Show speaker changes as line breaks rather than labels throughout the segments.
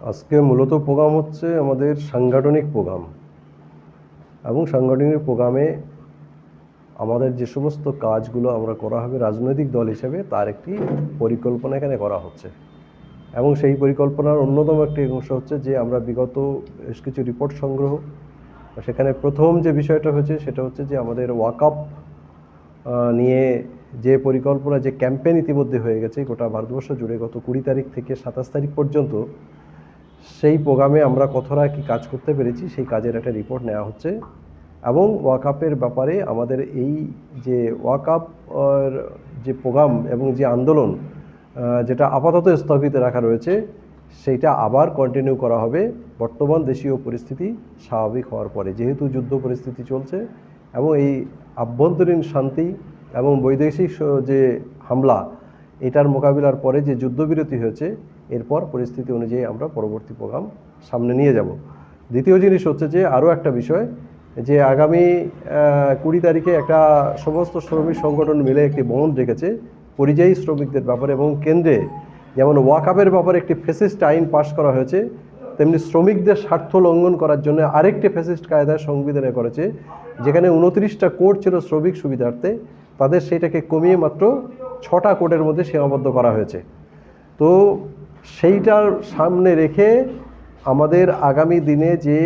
আজকে মূলত প্রোগ্রাম হচ্ছে আমাদের সাংগঠনিক প্রোগ্রাম। এবং সাংগঠনিক প্রোগ্রামে আমাদের যে সমস্ত কাজগুলো আমরা করা হবে রাজনৈতিক দল হিসেবে, তার একটি পরিকল্পনা এখানে করা হচ্ছে। এবং সেই পরিকল্পনার অন্যতম একটি অংশ হচ্ছে যে আমরা বিগত বেশ কিছু রিপোর্ট সংগ্রহ, সেখানে প্রথম যে বিষয়টা হচ্ছে সেটা হচ্ছে যে আমাদের ওয়াকআপ নিয়ে যে পরিকল্পনা, যে ক্যাম্পেইন ইতিমধ্যে হয়ে গেছে গোটা ভারতবর্ষ জুড়ে গত কুড়ি তারিখ থেকে সাতাশ তারিখ পর্যন্ত সেই প্রোগ্রামে আমরা কতটা কি কাজ করতে পেরেছি, সেই কাজের একটা রিপোর্ট নেওয়া হচ্ছে। এবং ওয়াকআপের ব্যাপারে আমাদের এই যে ওয়াকআপ যে প্রোগ্রাম এবং যে আন্দোলন যেটা আপাতত স্থগিত রাখা রয়েছে, সেইটা আবার কন্টিনিউ করা হবে। বর্তমান দেশীয় পরিস্থিতি স্বাভাবিক হওয়ার পরে, যেহেতু যুদ্ধ পরিস্থিতি চলছে এবং এই আভ্যন্তরীণ শান্তি এবং বৈদেশিক যে হামলা, এটার মোকাবিলার পরে যে যুদ্ধবিরতি হয়েছে এরপর পরিস্থিতি অনুযায়ী আমরা পরবর্তী প্রোগ্রাম সামনে নিয়ে যাব। দ্বিতীয় জিনিস হচ্ছে যে আরও একটা বিষয়, যে আগামী কুড়ি তারিখে একটা সমস্ত শ্রমিক সংগঠন মিলে একটি বন্ধ রেখেছে। পরিযায়ী শ্রমিকদের ব্যাপারে এবং কেন্দ্রে যেমন ওয়াকাপের ব্যাপারে একটি ফেসিস্ট আইন পাশ করা হয়েছে, তেমনি শ্রমিকদের স্বার্থ লঙ্ঘন করার জন্য আরেকটি ফেসিস্ট কায়দায় সংবিধানে করেছে, যেখানে উনত্রিশটা কোড ছিল শ্রমিক সুবিধার্থে। তাদের সেটাকে কমিয়ে মাত্র ছটা কোডের মধ্যে সীমাবদ্ধ করা হয়েছে। তো সেইটার সামনে রেখে আমাদের আগামী দিনে যে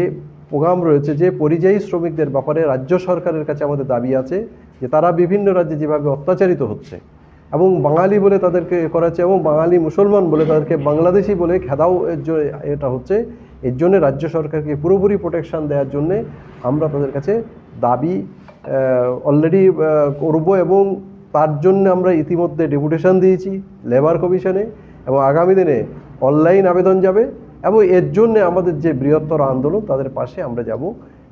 প্রোগ্রাম রয়েছে, যে পরিযায়ী শ্রমিকদের ব্যাপারে রাজ্য সরকারের কাছে আমাদের দাবি আছে যে তারা বিভিন্ন রাজ্যে যেভাবে অত্যাচারিত হচ্ছে এবং বাঙালি বলে তাদেরকে করা হচ্ছে এবং বাঙালি মুসলমান বলে তাদেরকে বাংলাদেশি বলে খেদাও এটা হচ্ছে, এর জন্য রাজ্য সরকারকে পুরোপুরি প্রোটেকশান দেওয়ার জন্যে আমরা তাদের কাছে দাবি অলরেডি করব এবং তার জন্য আমরা ইতিমধ্যে ডেপুটেশন দিয়েছি লেবার কমিশনে এবং আগামী দিনে অনলাইন আবেদন যাবে এবং এর জন্য আমাদের যে বৃহত্তর আন্দোলন তাদের পাশে আমরা যাব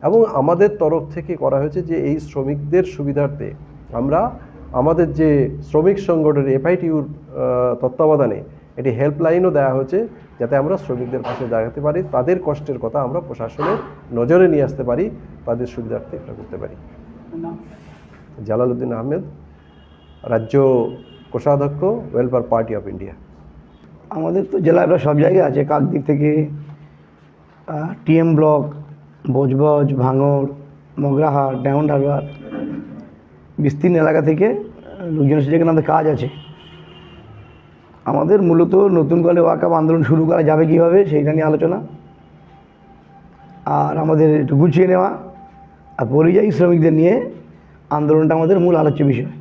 এবং আমাদের তরফ থেকে করা হয়েছে যে এই শ্রমিকদের সুবিধার্থে আমরা আমাদের যে শ্রমিক সংগঠনের এফআইটিউর তত্ত্বাবধানে এটি হেল্পলাইনও দেওয়া হয়েছে যাতে আমরা শ্রমিকদের পাশে দাঁড়াতে পারি, তাদের কষ্টের কথা আমরা প্রশাসনের নজরে নিয়ে আসতে পারি, তাদের সুবিধার্থে এটা করতে পারি। জালালউদ্দিন আহমেদ, রাজ্য কোষাধ্যক্ষ ওয়েলফেয়ার পার্টি অফ ইন্ডিয়া
আমাদের তো জেলায় প্রায় সব জায়গায় আছে। কাকদ্বীপ থেকে টিএম ব্লক বজবজ ভাঙড় মগরাহাট ডায়মন্ড হারবার বিস্তীর্ণ এলাকা থেকে লোকজন এসে যেখানে আমাদের কাজ আছে। আমাদের মূলত নতুন করে ওয়াকাপ আন্দোলন শুরু করা যাবে কীভাবে সেইটা নিয়ে আলোচনা। আর আমাদের একটু গুছিয়ে নেওয়া আর পরিযায়ী শ্রমিকদের নিয়ে আন্দোলনটা আমাদের মূল আলোচ্য বিষয়।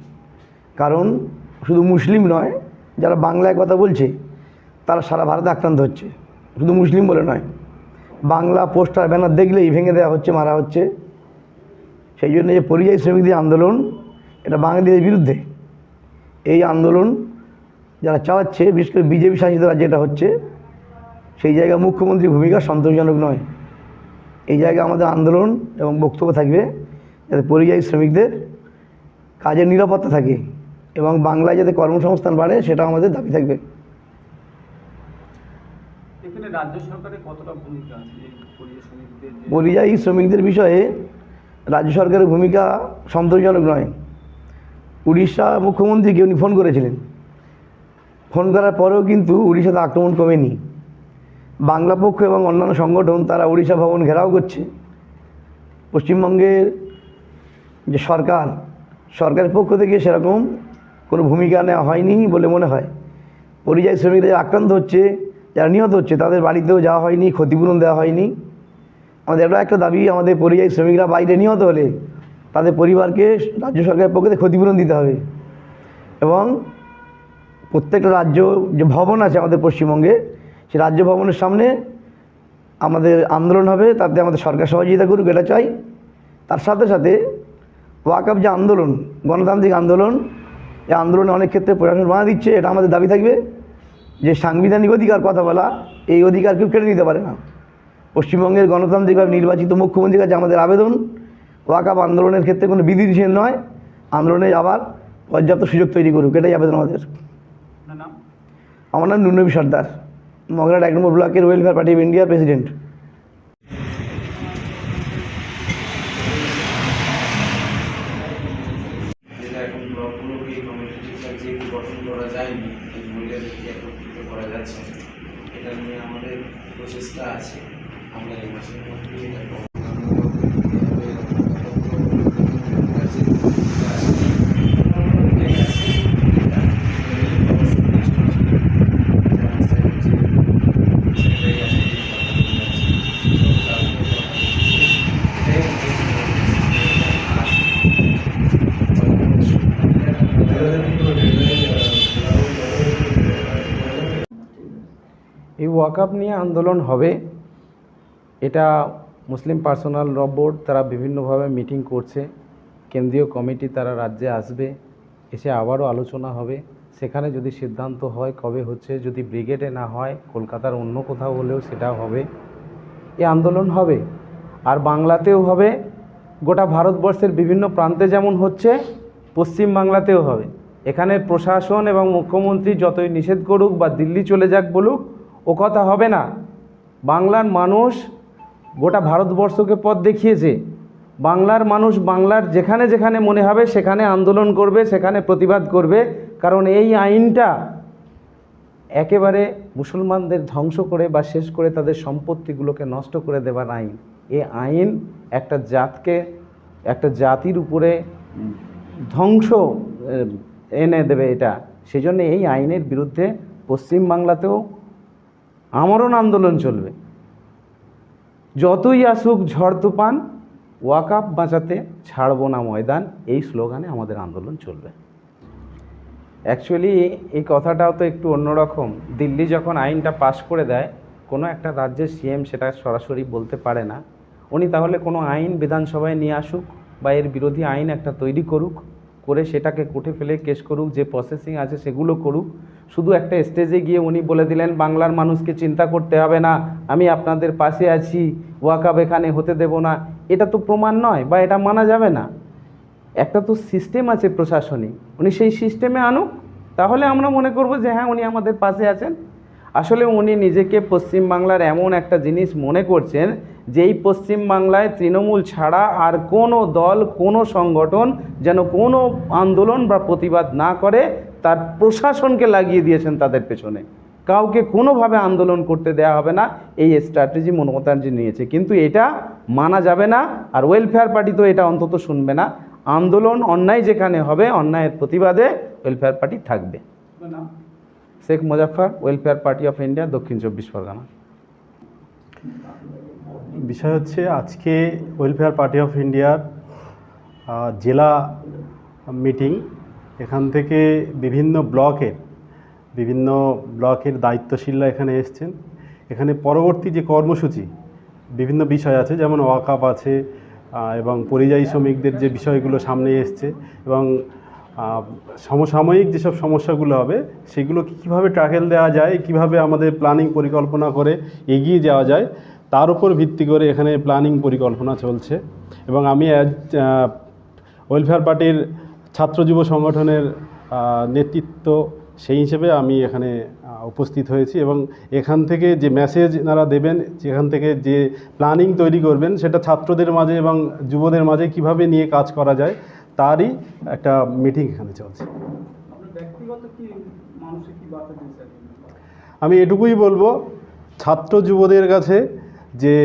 কারণ শুধু মুসলিম নয়, যারা বাংলায় কথা বলছে তারা সারা ভারতে আক্রান্ত হচ্ছে। শুধু মুসলিম বলে নয়, বাংলা পোস্টার, ব্যানার দেখলেই ভেঙে দেওয়া হচ্ছে, মারা হচ্ছে। সেই জন্য যে পরিযায়ী শ্রমিকদের আন্দোলন, এটা বাঙালিদের বিরুদ্ধে। এই আন্দোলন যারা চালাচ্ছে, বিশেষ করে বিজেপি শাসিত এটা হচ্ছে, সেই জায়গায় মুখ্যমন্ত্রীর ভূমিকা সন্তোষজনক নয়। এই জায়গায় আমাদের আন্দোলন এবং বক্তব্য থাকবে যাতে পরিযায়ী শ্রমিকদের কাজের নিরাপত্তা থাকে এবং বাংলায় যাতে কর্মসংস্থান বাড়ে সেটা আমাদের দাবি থাকবে।
পরিযায়ী শ্রমিকদের
বিষয়ে রাজ্য সরকারের ভূমিকা সন্তোষজনক নয়। উড়িষ্যা মুখ্যমন্ত্রীকে উনি ফোন করেছিলেন। ফোন করার পরেও কিন্তু উড়িষ্যাতে আক্রমণ কমেনি। বাংলা পক্ষ এবং অন্যান্য সংগঠন তারা উড়িষ্যা ভবন ঘেরাও করছে। পশ্চিমবঙ্গের যে সরকার, সরকারের পক্ষ থেকে সেরকম কোনো ভূমিকা নেওয়া হয়নি বলে মনে হয়। পরিযায়ী শ্রমিকরা আক্রান্ত হচ্ছে যারা নিহত হচ্ছে, তাদের বাড়িতেও যাওয়া হয়নি, ক্ষতিপূরণ দেওয়া হয়নি। আমাদের এটা একটা দাবি, আমাদের পরিযায়ী শ্রমিকরা বাইরে নিহত হলে তাদের পরিবারকে রাজ্য সরকারের পক্ষে ক্ষতিপূরণ দিতে হবে। এবং প্রত্যেকটা রাজ্য, যে ভবন আছে আমাদের পশ্চিমবঙ্গে সেই রাজ্য ভবনের সামনে আমাদের আন্দোলন হবে, তাতে আমাদের সরকার সহযোগিতা করুক, এটা চাই। তার সাথে সাথে ওয়াকআপ যে আন্দোলন, গণতান্ত্রিক আন্দোলন, এই আন্দোলনে অনেক ক্ষেত্রে প্রশাসন বাধা দিচ্ছে, এটা আমাদের দাবি থাকবে। যে সাংবিধানিক অধিকার কথা বলা এই অধিকার কেউ কেড়ে নিতে পারে না। পশ্চিমবঙ্গের গণতান্ত্রিকভাবে নির্বাচিত মুখ্যমন্ত্রীর কাছে আমাদের আবেদন ওয়াকাপ আন্দোলনের ক্ষেত্রে কোনো বিধিনিষেধ নয় আন্দোলনে আবার পর্যাপ্ত সুযোগ তৈরি করুক এটাই আবেদন আমাদের। আমার নাম নুনবী সর্দার মগরাট এক নম্বর ব্লকের ওয়েলফেয়ার পার্টি অফ ইন্ডিয়ার প্রেসিডেন্ট
যেটা এখন ব্লকগুলোকে এই কমিটি ঠিকঠাক যেহেতু গঠন করা যায়নি এই মহিলাদেরকে একত্রিত করা যাচ্ছে না। এটা এটা নিয়ে আমাদের প্রচেষ্টা আছে। আমরা এই মাসের মধ্যেই
ওয়াকআপ নিয়ে আন্দোলন হবে। এটা মুসলিম পার্সোনাল ল বোর্ড তারা বিভিন্নভাবে মিটিং করছে। কেন্দ্রীয় কমিটি তারা রাজ্যে আসবে, এসে আবারও আলোচনা হবে। সেখানে যদি সিদ্ধান্ত হয় কবে হচ্ছে, যদি ব্রিগেডে না হয়, কলকাতার অন্য কোথাও হলেও সেটা হবে। এ আন্দোলন হবে। আর বাংলাতেও হবে। গোটা ভারতবর্ষের বিভিন্ন প্রান্তে যেমন হচ্ছে, পশ্চিম বাংলাতেও হবে। এখানে প্রশাসন এবং মুখ্যমন্ত্রী যতই নিষেধ করুক বা দিল্লি চলে যাক বলুক ও কথা হবে না। বাংলার মানুষ গোটা ভারতবর্ষকে পথ দেখিয়েছে। বাংলার মানুষ বাংলার যেখানে যেখানে মনে হবে সেখানে আন্দোলন করবে, সেখানে প্রতিবাদ করবে। কারণ এই আইনটা একেবারে মুসলমানদের ধ্বংস করে বা শেষ করে তাদের সম্পত্তিগুলোকে নষ্ট করে দেবার আইন। এ আইন একটা জাতকে, একটা জাতির উপরে ধ্বংস এনে দেবে এটা। সেই জন্য এই আইনের বিরুদ্ধে পশ্চিমবাংলাতেও আমরণ আন্দোলন চলবে। যতই আসুক ঝড় তুফান ওয়াকাপ বাঁচাতে ছাড়বো না ময়দান, এই স্লোগানে আমাদের আন্দোলন চলবে। অ্যাকচুয়ালি এই কথাটাও তো একটু অন্যরকম। দিল্লি যখন আইনটা পাশ করে দেয়, কোনো একটা রাজ্যের সিএম সেটা সরাসরি বলতে পারে না। উনি তাহলে কোনো আইন বিধানসভায় নিয়ে আসুক বা এর বিরোধী আইন একটা তৈরি করুক, করে সেটাকে কোর্টে ফেলে কেস করুক, যে প্রসেসিং আছে সেগুলো করুক শুধু একটা স্টেজে গিয়ে উনি বলে দিলেন, বাংলার মানুষকে চিন্তা করতে হবে না, আমি আপনাদের পাশে আছি ওয়াকাব এখানে হতে দেব না। এটা তো প্রমাণ নয় বা এটা মানা যাবে না। একটা তো সিস্টেম আছে প্রশাসনিক, উনি সেই সিস্টেমে আনুক, তাহলে আমরা মনে করব যে হ্যাঁ উনি আমাদের পাশে আছেন। আসলে উনি নিজেকে পশ্চিমবাংলার এমন একটা জিনিস মনে করছেন, যেই পশ্চিমবাংলায় তৃণমূল ছাড়া আর কোনো দল, কোনো সংগঠন যেন কোনো আন্দোলন বা প্রতিবাদ না করে তার প্রশাসনকে লাগিয়ে দিয়েছেন তাদের পেছনে। কাউকে কোনোভাবে আন্দোলন করতে দেয়া হবে না এই স্ট্র্যাটেজি মমতা ব্যানার্জি নিয়েছে। কিন্তু এটা মানা যাবে না আর ওয়েলফেয়ার পার্টি তো এটা অন্তত শুনবে না। আন্দোলন অন্যায় যেখানে হবে অন্যায়ের প্রতিবাদে ওয়েলফেয়ার পার্টি থাকবে। Sheikh Muzaffar welfare party of India Dakshin Chabbish Pargana.
বিষয় হচ্ছে আজকে ওয়েলফেয়ার পার্টি অফ ইন্ডিয়ার জেলা মিটিং এখান থেকে বিভিন্ন ব্লকের বিভিন্ন ব্লকের দায়িত্বশীলরা এখানে এসছেন। এখানে পরবর্তী যে কর্মসূচি, বিভিন্ন বিষয় আছে, যেমন ওয়াকাপ আছে এবং পরিযায়ী শ্রমিকদের যে বিষয়গুলো সামনে এসছে এবং সমসাময়িক যেসব সমস্যাগুলো হবে সেগুলো কীভাবে ট্র্যাকেল দেওয়া যায়, কীভাবে আমাদের প্ল্যানিং পরিকল্পনা করে এগিয়ে যাওয়া যায়, তার উপর ভিত্তি করে এখানে প্ল্যানিং পরিকল্পনা চলছে। এবং আমি ওয়েলফেয়ার পার্টির ছাত্র যুব সংগঠনের নেতৃত্ব সেই হিসেবে আমি এখানে উপস্থিত হয়েছি এবং এখান থেকে যে মেসেজ এনারা দেবেন যেখান থেকে যে প্ল্যানিং তৈরি করবেন সেটা ছাত্রদের মাঝে এবং যুবদের মাঝে কীভাবে নিয়ে কাজ করা যায় তারই একটা মিটিং এখানে চলছে। আমি এটুকুই বলব ছাত্র যুবদের কাছে যে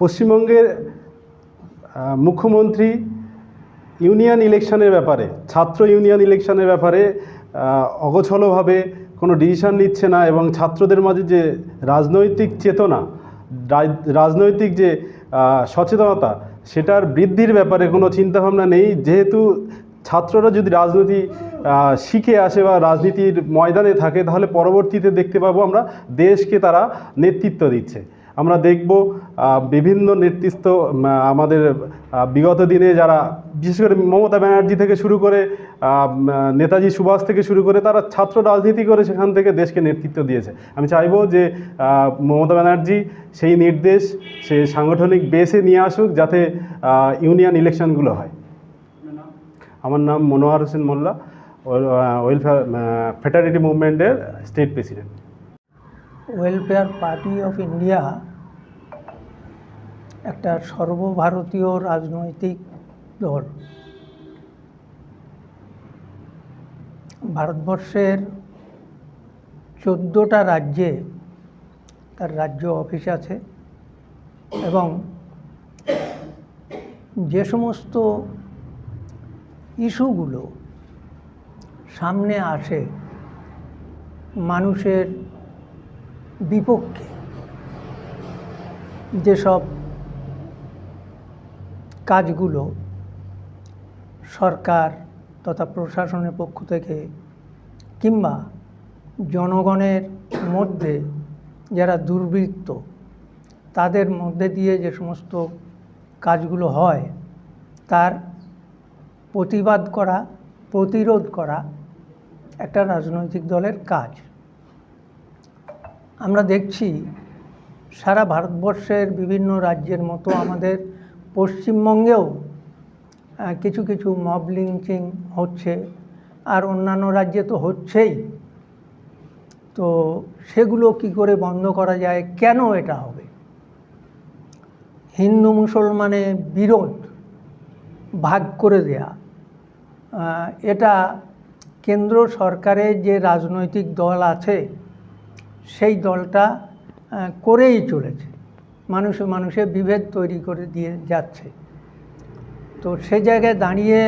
পশ্চিমবঙ্গের মুখ্যমন্ত্রী ইউনিয়ন ইলেকশনের ব্যাপারে, ছাত্র ইউনিয়ন ইলেকশনের ব্যাপারে অগোছলভাবে কোনো ডিসিশন নিচ্ছে না এবং ছাত্রদের মাঝে যে রাজনৈতিক চেতনা, রাজ- রাজনৈতিক যে সচেতনতা, সেটার বৃদ্ধির ব্যাপারে কোনো চিন্তাভাবনা নেই। যেহেতু ছাত্ররা যদি রাজনীতি শিখে আসে বা রাজনীতির ময়দানে থাকে, তাহলে পরবর্তীতে দেখতে পাবো আমরা দেশকে তারা নেতৃত্ব দিচ্ছে। আমরা দেখব বিভিন্ন নেতৃত্ব আমাদের বিগত দিনে যারা, বিশেষ করে মমতা ব্যানার্জি থেকে শুরু করে নেতাজি সুভাষ থেকে শুরু করে, তারা ছাত্র রাজনীতি করে সেখান থেকে দেশকে নেতৃত্ব দিয়েছে। আমি চাইব যে মমতা ব্যানার্জি সেই নির্দেশ, সে সাংগঠনিক বেসে নিয়ে আসুক যাতে ইউনিয়ন ইলেকশনগুলো হয়। আমার নাম Monowar Hossain Molla welfare fraternity মুভমেন্টের state president.
Welfare party of India একটা সর্বভারতীয় রাজনৈতিক দল। ভারতবর্ষের চোদ্দোটা রাজ্যে তার রাজ্য অফিস আছে এবং যে সমস্ত ইস্যুগুলো সামনে আসে মানুষের বিপক্ষে যেসব কাজগুলো সরকার তথা প্রশাসনের পক্ষ থেকে কিংবা জনগণের মধ্যে যারা দুর্বৃত্ত, তাদের মধ্যে দিয়ে যে সমস্ত কাজগুলো হয়, তার প্রতিবাদ করা, প্রতিরোধ করা একটা রাজনৈতিক দলের কাজ। আমরা দেখছি সারা ভারতবর্ষের বিভিন্ন রাজ্যের মতো আমাদের পশ্চিমবঙ্গেও কিছু কিছু মব লিঞ্চিং হচ্ছে আর অন্যান্য রাজ্যে তো হচ্ছেই। তো সেগুলো কি করে বন্ধ করা যায়? কেন এটা হবে? হিন্দু মুসলমানের বিরোধ, ভাগ করে দেয়া এটা কেন্দ্র সরকারের যে রাজনৈতিক দল আছে সেই দলটা করেই চলেছে। মানুষে মানুষে বিভেদ তৈরি করে দিয়ে যাচ্ছে। তো সে জায়গায় দাঁড়িয়ে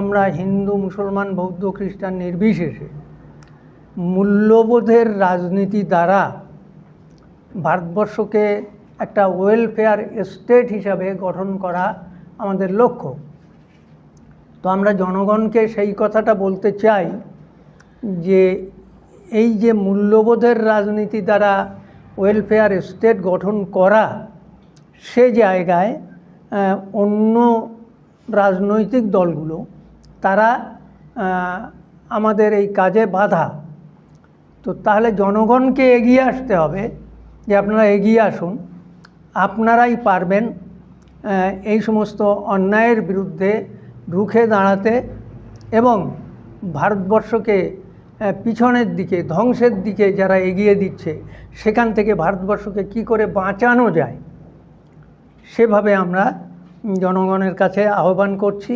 আমরা হিন্দু, মুসলমান, বৌদ্ধ, খ্রিস্টান নির্বিশেষে মূল্যবোধের রাজনীতি দ্বারা ভারতবর্ষকে একটা ওয়েলফেয়ার স্টেট হিসাবে গঠন করা আমাদের লক্ষ্য। তো আমরা জনগণকে সেই কথাটা বলতে চাই যে এই যে মূল্যবোধের রাজনীতি দ্বারা ওয়েলফেয়ার স্টেট গঠন করা, সে জায়গায় অন্য রাজনৈতিক দলগুলো, তারা আমাদের এই কাজে বাধা। তো তাহলে জনগণকে এগিয়ে আসতে হবে যে আপনারা এগিয়ে আসুন। আপনারাই পারবেন এই সমস্ত অন্যায়ের বিরুদ্ধে রুখে দাঁড়াতে এবং ভারতবর্ষকে পিছনের দিকে, ধ্বংসের দিকে যারা এগিয়ে দিচ্ছে, সেখান থেকে ভারতবর্ষকে কি করে বাঁচানো যায়, সেভাবে আমরা জনগণের কাছে আহ্বান করছি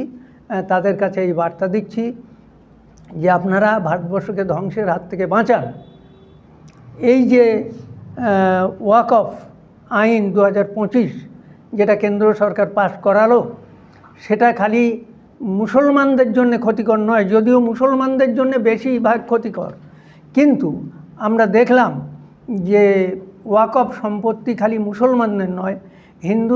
তাদের কাছে এই বার্তা দিচ্ছি যে আপনারা ভারতবর্ষকে ধ্বংসের হাত থেকে বাঁচান। এই যে ওয়াক অফ আইন দু হাজার পঁচিশ, যেটা কেন্দ্র সরকার পাশ করালো, সেটা খালি মুসলমানদের জন্য ক্ষতিকর নয়, যদিও মুসলমানদের জন্য বেশিরভাগ ক্ষতিকর। কিন্তু আমরা দেখলাম যে ওয়াকফ সম্পত্তি খালি মুসলমানদের নয়, হিন্দু